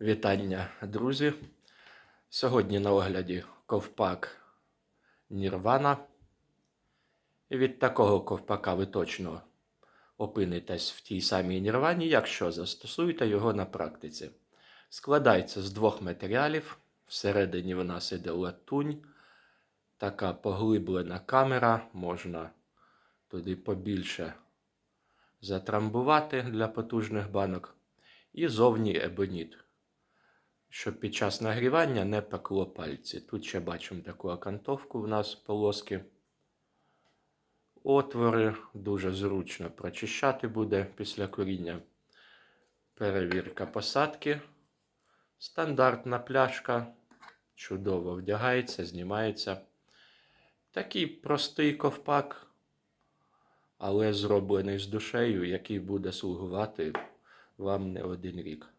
Вітання, друзі! Сьогодні на огляді ковпак Нірвана. І від такого ковпака ви точно опинитесь в тій самій Нірвані, якщо застосуєте його на практиці. Складається з двох матеріалів. Всередині в нас іде латунь, така поглиблена камера, можна туди побільше затрамбувати для потужних банок. І зовні ебоніт щоб під час нагрівання не пекло пальці. Тут ще бачимо таку окантовку в нас полоски. Отвори дуже зручно прочищати буде після коріння. Перевірка посадки. Стандартна пляшка. Чудово вдягається, знімається. Такий простий ковпак, але зроблений з душею, який буде слугувати вам не один рік.